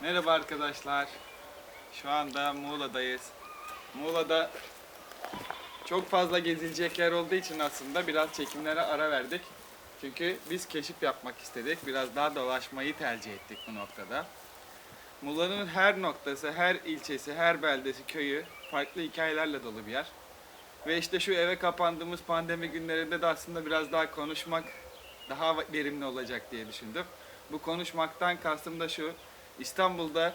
Merhaba arkadaşlar. Şu anda Muğla'dayız. Muğla'da çok fazla gezilecek yer olduğu için aslında biraz çekimlere ara verdik. Çünkü biz keşif yapmak istedik. Biraz daha dolaşmayı tercih ettik bu noktada. Muğla'nın her noktası, her ilçesi, her beldesi, köyü farklı hikayelerle dolu bir yer. Ve işte şu eve kapandığımız pandemi günlerinde de aslında biraz daha konuşmak daha verimli olacak diye düşündüm. Bu konuşmaktan kastım da şu. İstanbul'da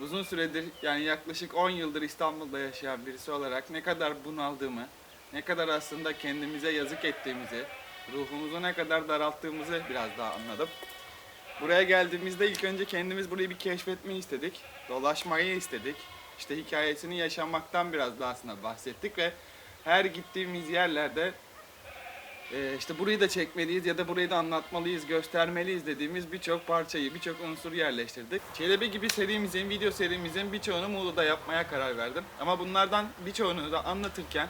uzun süredir yani yaklaşık 10 yıldır İstanbul'da yaşayan birisi olarak ne kadar bunaldığımı, ne kadar aslında kendimize yazık ettiğimizi, ruhumuzu ne kadar daralttığımızı biraz daha anladım. Buraya geldiğimizde ilk önce kendimiz burayı bir keşfetmeyi istedik. Dolaşmayı istedik. İşte hikayesini yaşamaktan biraz daha aslında bahsettik ve her gittiğimiz yerlerde e, işte burayı da çekmeliyiz ya da burayı da anlatmalıyız, göstermeliyiz dediğimiz birçok parçayı, birçok unsur yerleştirdik. Çelebi gibi serimizin, video serimizin birçoğunu Muğla'da yapmaya karar verdim. Ama bunlardan birçoğunu da anlatırken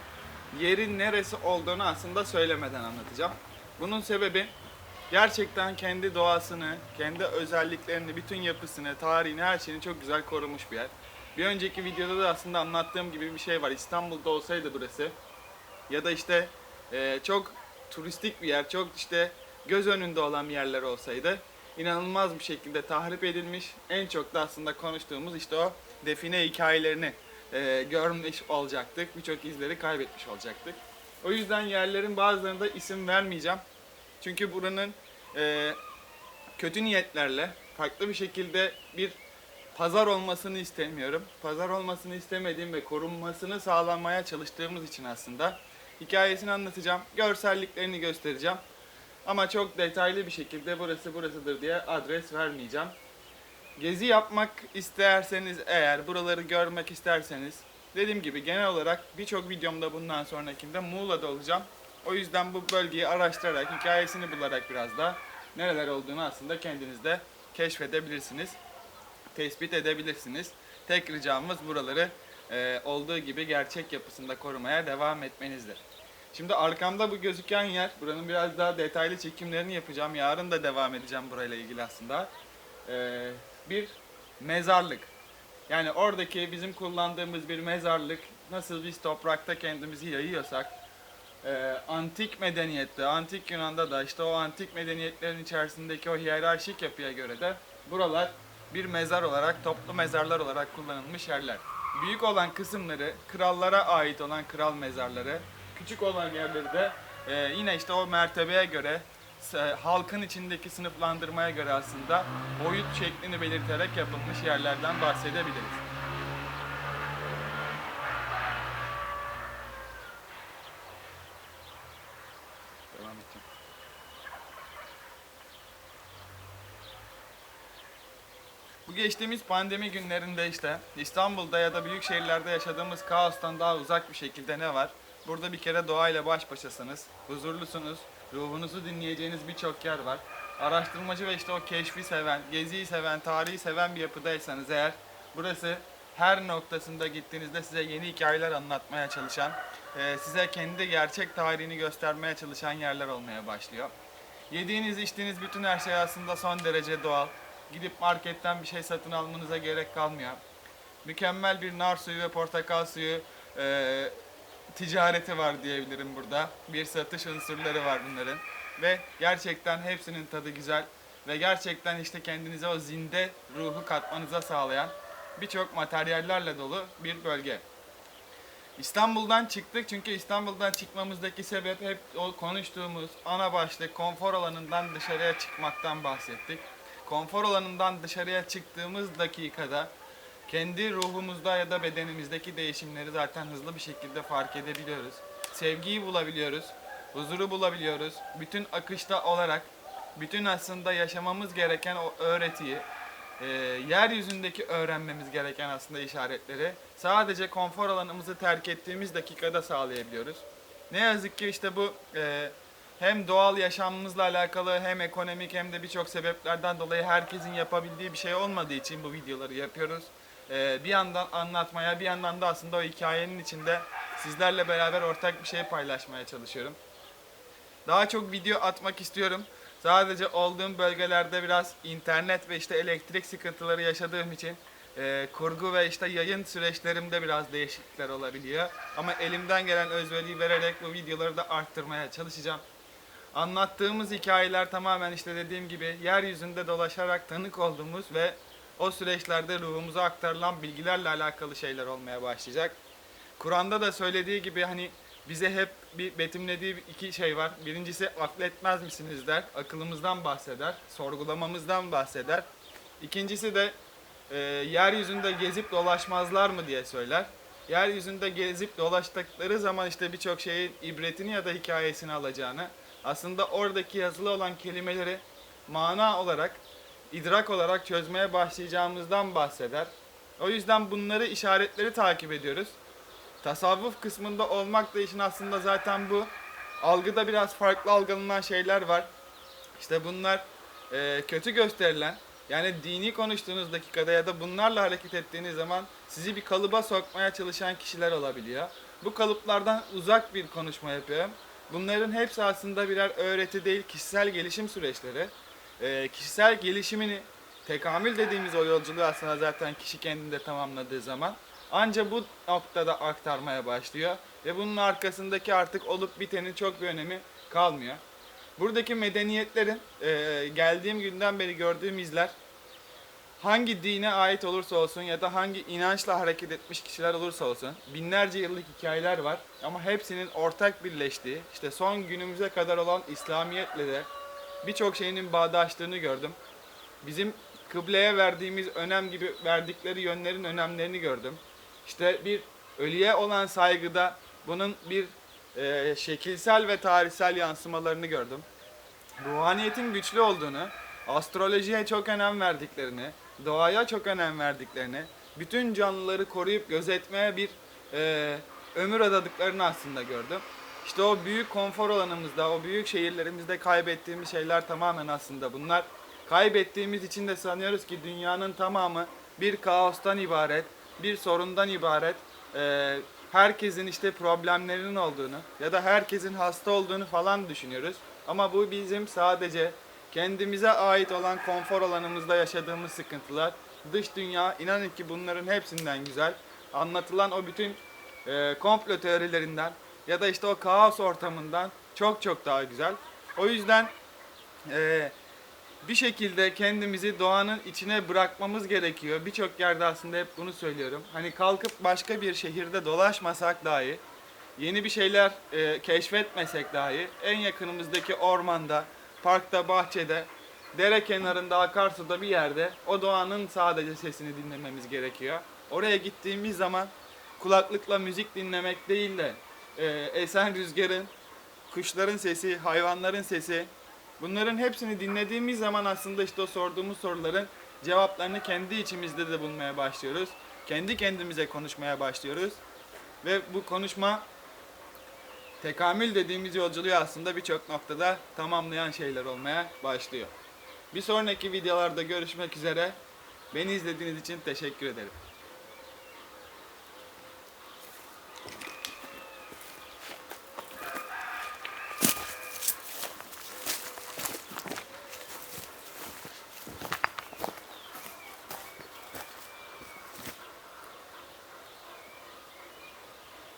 yerin neresi olduğunu aslında söylemeden anlatacağım. Bunun sebebi gerçekten kendi doğasını, kendi özelliklerini, bütün yapısını, tarihini, her şeyini çok güzel korumuş bir yer. Bir önceki videoda da aslında anlattığım gibi bir şey var. İstanbul'da olsaydı burası ya da işte e, çok turistik bir yer, çok işte göz önünde olan yerler olsaydı inanılmaz bir şekilde tahrip edilmiş. En çok da aslında konuştuğumuz işte o define hikayelerini e, görmüş olacaktık. Birçok izleri kaybetmiş olacaktık. O yüzden yerlerin bazılarına da isim vermeyeceğim. Çünkü buranın e, kötü niyetlerle farklı bir şekilde bir pazar olmasını istemiyorum. Pazar olmasını istemediğim ve korunmasını sağlamaya çalıştığımız için aslında hikayesini anlatacağım. Görselliklerini göstereceğim. Ama çok detaylı bir şekilde burası burasıdır diye adres vermeyeceğim. Gezi yapmak isterseniz eğer, buraları görmek isterseniz dediğim gibi genel olarak birçok videomda bundan sonrakinde Muğla'da olacağım. O yüzden bu bölgeyi araştırarak, hikayesini bularak biraz da nereler olduğunu aslında kendiniz de keşfedebilirsiniz tespit edebilirsiniz. Tek ricamız buraları e, olduğu gibi gerçek yapısında korumaya devam etmenizdir. Şimdi arkamda bu gözüken yer, buranın biraz daha detaylı çekimlerini yapacağım. Yarın da devam edeceğim burayla ilgili aslında. E, bir mezarlık. Yani oradaki bizim kullandığımız bir mezarlık, nasıl biz toprakta kendimizi yayıyorsak, e, antik medeniyette, antik Yunan'da da işte o antik medeniyetlerin içerisindeki o hiyerarşik yapıya göre de buralar bir mezar olarak, toplu mezarlar olarak kullanılmış yerler. Büyük olan kısımları krallara ait olan kral mezarları, küçük olan yerleri de e, yine işte o mertebeye göre, halkın içindeki sınıflandırmaya göre aslında boyut şeklini belirterek yapılmış yerlerden bahsedebiliriz. Devam edeceğim. Geçtiğimiz pandemi günlerinde işte İstanbul'da ya da büyük şehirlerde yaşadığımız kaostan daha uzak bir şekilde ne var? Burada bir kere doğayla baş başasınız, huzurlusunuz, ruhunuzu dinleyeceğiniz birçok yer var. Araştırmacı ve işte o keşfi seven, geziyi seven, tarihi seven bir yapıdaysanız eğer burası her noktasında gittiğinizde size yeni hikayeler anlatmaya çalışan, e, size kendi gerçek tarihini göstermeye çalışan yerler olmaya başlıyor. Yediğiniz, içtiğiniz bütün her şey aslında son derece doğal. Gidip marketten bir şey satın almanıza gerek kalmıyor. Mükemmel bir nar suyu ve portakal suyu e, ticareti var diyebilirim burada. Bir satış unsurları var bunların. Ve gerçekten hepsinin tadı güzel. Ve gerçekten işte kendinize o zinde ruhu katmanıza sağlayan birçok materyallerle dolu bir bölge. İstanbul'dan çıktık çünkü İstanbul'dan çıkmamızdaki sebep hep o konuştuğumuz ana başlık konfor alanından dışarıya çıkmaktan bahsettik. Konfor alanından dışarıya çıktığımız dakikada kendi ruhumuzda ya da bedenimizdeki değişimleri zaten hızlı bir şekilde fark edebiliyoruz. Sevgiyi bulabiliyoruz, huzuru bulabiliyoruz. Bütün akışta olarak bütün aslında yaşamamız gereken o öğretiyi, e, yeryüzündeki öğrenmemiz gereken aslında işaretleri sadece konfor alanımızı terk ettiğimiz dakikada sağlayabiliyoruz. Ne yazık ki işte bu e, hem doğal yaşamımızla alakalı hem ekonomik hem de birçok sebeplerden dolayı herkesin yapabildiği bir şey olmadığı için bu videoları yapıyoruz. E, bir yandan anlatmaya bir yandan da aslında o hikayenin içinde sizlerle beraber ortak bir şey paylaşmaya çalışıyorum. Daha çok video atmak istiyorum. Sadece olduğum bölgelerde biraz internet ve işte elektrik sıkıntıları yaşadığım için e, kurgu ve işte yayın süreçlerimde biraz değişiklikler olabiliyor. Ama elimden gelen özveriyi vererek bu videoları da arttırmaya çalışacağım. Anlattığımız hikayeler tamamen işte dediğim gibi yeryüzünde dolaşarak tanık olduğumuz ve o süreçlerde ruhumuza aktarılan bilgilerle alakalı şeyler olmaya başlayacak. Kur'an'da da söylediği gibi hani bize hep bir betimlediği iki şey var. Birincisi akletmez misiniz der. Akılımızdan bahseder. Sorgulamamızdan bahseder. İkincisi de e, yeryüzünde gezip dolaşmazlar mı diye söyler. Yeryüzünde gezip dolaştıkları zaman işte birçok şeyin ibretini ya da hikayesini alacağını, aslında oradaki yazılı olan kelimeleri mana olarak, idrak olarak çözmeye başlayacağımızdan bahseder. O yüzden bunları işaretleri takip ediyoruz. Tasavvuf kısmında olmak da işin aslında zaten bu. Algıda biraz farklı algılanan şeyler var. İşte bunlar e, kötü gösterilen yani dini konuştuğunuz dakikada ya da bunlarla hareket ettiğiniz zaman sizi bir kalıba sokmaya çalışan kişiler olabiliyor. Bu kalıplardan uzak bir konuşma yapıyorum. Bunların hepsi aslında birer öğreti değil, kişisel gelişim süreçleri. E, kişisel gelişimini, tekamül dediğimiz o yolculuğu aslında zaten kişi kendinde tamamladığı zaman anca bu noktada aktarmaya başlıyor. Ve bunun arkasındaki artık olup bitenin çok bir önemi kalmıyor. Buradaki medeniyetlerin e, geldiğim günden beri gördüğüm izler hangi dine ait olursa olsun ya da hangi inançla hareket etmiş kişiler olursa olsun binlerce yıllık hikayeler var ama hepsinin ortak birleştiği işte son günümüze kadar olan İslamiyetle de birçok şeyinin bağdaştığını gördüm. Bizim kıbleye verdiğimiz önem gibi verdikleri yönlerin önemlerini gördüm. İşte bir ölüye olan saygıda bunun bir e, şekilsel ve tarihsel yansımalarını gördüm. Ruhaniyetin güçlü olduğunu, astrolojiye çok önem verdiklerini, doğaya çok önem verdiklerini, bütün canlıları koruyup gözetmeye bir e, ömür adadıklarını aslında gördüm. İşte o büyük konfor alanımızda, o büyük şehirlerimizde kaybettiğimiz şeyler tamamen aslında bunlar. Kaybettiğimiz için de sanıyoruz ki dünyanın tamamı bir kaostan ibaret, bir sorundan ibaret. E, herkesin işte problemlerinin olduğunu ya da herkesin hasta olduğunu falan düşünüyoruz. Ama bu bizim sadece kendimize ait olan konfor alanımızda yaşadığımız sıkıntılar. Dış dünya inanın ki bunların hepsinden güzel. Anlatılan o bütün e, komplo teorilerinden ya da işte o kaos ortamından çok çok daha güzel. O yüzden e, bir şekilde kendimizi doğanın içine bırakmamız gerekiyor. Birçok yerde aslında hep bunu söylüyorum. Hani kalkıp başka bir şehirde dolaşmasak dahi, yeni bir şeyler e, keşfetmesek dahi en yakınımızdaki ormanda, parkta, bahçede, dere kenarında, akarsuda bir yerde o doğanın sadece sesini dinlememiz gerekiyor. Oraya gittiğimiz zaman kulaklıkla müzik dinlemek değil de e, esen rüzgarın, kuşların sesi, hayvanların sesi, Bunların hepsini dinlediğimiz zaman aslında işte o sorduğumuz soruların cevaplarını kendi içimizde de bulmaya başlıyoruz. Kendi kendimize konuşmaya başlıyoruz. Ve bu konuşma Tekamül dediğimiz yolculuğu aslında birçok noktada tamamlayan şeyler olmaya başlıyor. Bir sonraki videolarda görüşmek üzere. Beni izlediğiniz için teşekkür ederim.